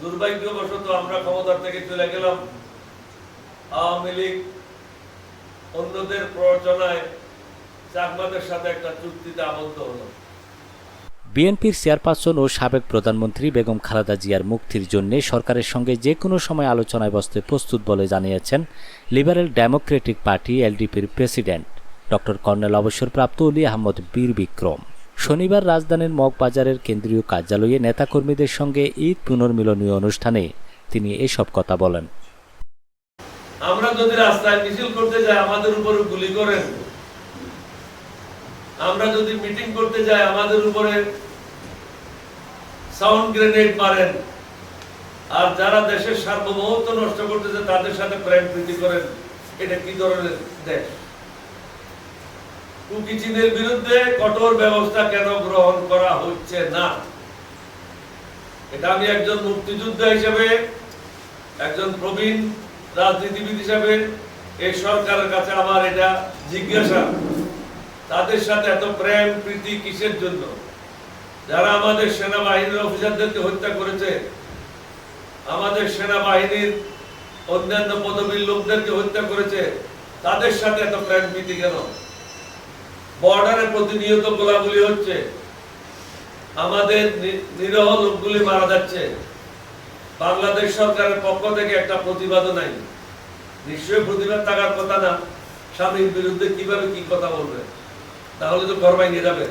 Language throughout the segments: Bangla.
দুর্ভাগ্যবশত আমরা ক্ষমতার থেকে চলে গেলাম। আওয়ামী লীগ অন্যদের প্ররোচনায় চাকমাদের সাথে একটা চুক্তিতে আবদ্ধ হলো। বিএনপির চেয়ারপারসন ও সাবেক প্রধানমন্ত্রী বেগম খালেদা জিয়ার মুক্তির জন্য সরকারের সঙ্গে যে কোনো সময় আলোচনায় বসতে প্রস্তুত বলে জানিয়েছেন লিবারেল ডেমোক্রেটিক পার্টি এলডিপির প্রেসিডেন্ট। ডক্টর কর্নেল অবসরপ্রাপ্ত অলি আহমদ বীর বিক্রম। শনিবার রাজধানীর মগবাজারের কেন্দ্রীয় কার্যালয়ে নেতাকর্মীদের সঙ্গে ঈদ পুনর্মিলনীয় অনুষ্ঠানে তিনি এসব কথা বলেন। আমরা যদি রাস্তায় মিছিল করতে যাই, আমাদের উপরে গুলি করেন। আমরা যদি মিটিং করতে যাই, আমাদের উপরে সাউন্ড গ্রেনেড মারেন। আর যারা দেশের সার্বভৌমত্ব নষ্ট করতেছে, তাদের সাথে প্রেম প্রীতি করেন। এটা কি ধরনের দেশ? কুকি চীনের বিরুদ্ধে কঠোর ব্যবস্থা কেন গ্রহণ করা হচ্ছে না? এটা আমি একজন মুক্তিযোদ্ধা হিসেবে, একজন প্রবীণ রাজনীতিবিদ হিসেবে এই সরকারের কাছে আমার এটা জিজ্ঞাসা। তাদের সাথে এত প্রেম, প্রীতি কিসের জন্য? যারা আমাদের সেনাবাহিনীর অফিসারদেরকে হত্যা করেছে, আমাদের সেনাবাহিনীর অন্যান্য পদবীর লোকদেরকে হত্যা করেছে, তাদের সাথে এত প্রেম প্রীতি কেন? বর্ডারে প্রতিনিয়ত গোলাগুলি হচ্ছে। আমাদের নিরহ লোকগুলি মারা যাচ্ছে। বাংলাদেশ সরকারের পক্ষ থেকে একটা প্রতিবাদও নাই। নিশ্চয়ই প্রতিবাদ থাকার কথা না। স্বামীর বিরুদ্ধে কীভাবে কি কথা বলবে? তাহলে তো ঘর ভেঙে যাবে।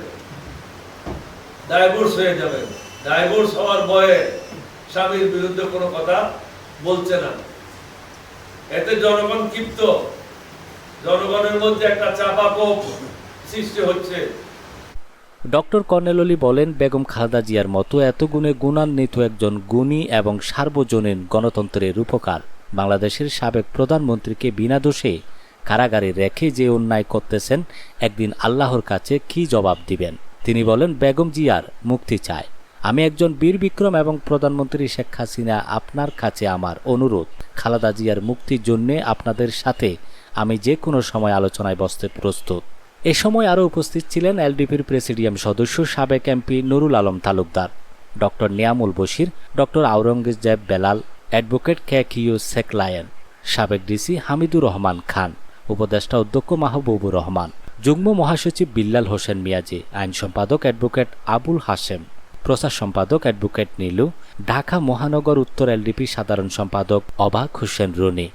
ডাইভোর্স হয়ে যাবে। ডাইভোর্স হওয়ার ভয়ে স্বামীর বিরুদ্ধে কোনো কথা বলছে না। এতে জনগণ ক্ষিপ্ত। জনগণের মধ্যে একটা চাপা কোপ সৃষ্টি হচ্ছে। ডক্টর কর্নেল অলি বলেন, বেগম খালেদা জিয়ার মতো এত গুণে গুণান্বিত একজন গুণী এবং সার্বজনীন গণতন্ত্রের রূপকার। বাংলাদেশের সাবেক প্রধানমন্ত্রীকে বিনা দোষে কারাগারে রেখে যে অন্যায় করতেছেন, একদিন আল্লাহর কাছে কি জবাব দিবেন? তিনি বলেন, বেগম জিয়ার মুক্তি চায়। আমি একজন বীর বিক্রম এবং প্রধানমন্ত্রী শেখ হাসিনা, আপনার কাছে আমার অনুরোধ। খালাদা জিয়ার মুক্তির জন্যে আপনাদের সাথে আমি যে কোনো সময় আলোচনায় বসতে প্রস্তুত। এ সময় আরও উপস্থিত ছিলেন এলডিপির প্রেসিডিয়াম সদস্য সাবেক MP Nurul Alam Talukdar, doctor Niamul Bashir, doctor Aurangzeb Belal, advocate K Q Saqlain সাবেক ডিসি হামিদুর রহমান খান, উপদেষ্টা অধ্যক্ষ মাহবুবুর রহমান, যুগ্ম মহাসচিব বিল্লাল হোসেন মিয়াজি, আইন সম্পাদক অ্যাডভোকেট আবুল হাশেম, প্রচার সম্পাদক অ্যাডভোকেট নীলু, ঢাকা মহানগর উত্তর এলডিপি সাধারণ সম্পাদক অবাক হোসেন রনি,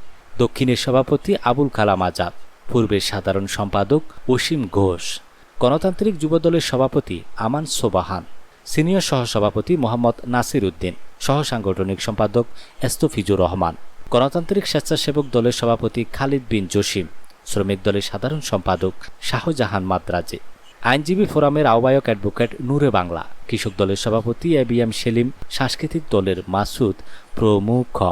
দক্ষিণের সভাপতি আবুল কালাম আজাদ। পূর্বের সাধারণ সম্পাদক অসীম ঘোষ। গণতান্ত্রিক যুবদলের সভাপতি আমান সোবাহান। সিনিয়র সহসভাপতি মোহাম্মদ নাসির উদ্দিন। সহসাংগঠনিক সম্পাদক এস্তফিজুর রহমান। গণতান্ত্রিক স্বেচ্ছাসেবক দলের সভাপতি খালিদ বিন জসিম। শ্রমিক দলের সাধারণ সম্পাদক শাহজাহান মাদ্রাজে। আইনজীবী ফোরামের আহ্বায়ক অ্যাডভোকেট নূরে বাংলা। কৃষক দলের সভাপতি এ বি এম সেলিম। সাংস্কৃতিক দলের মাসুদ প্রমুখ।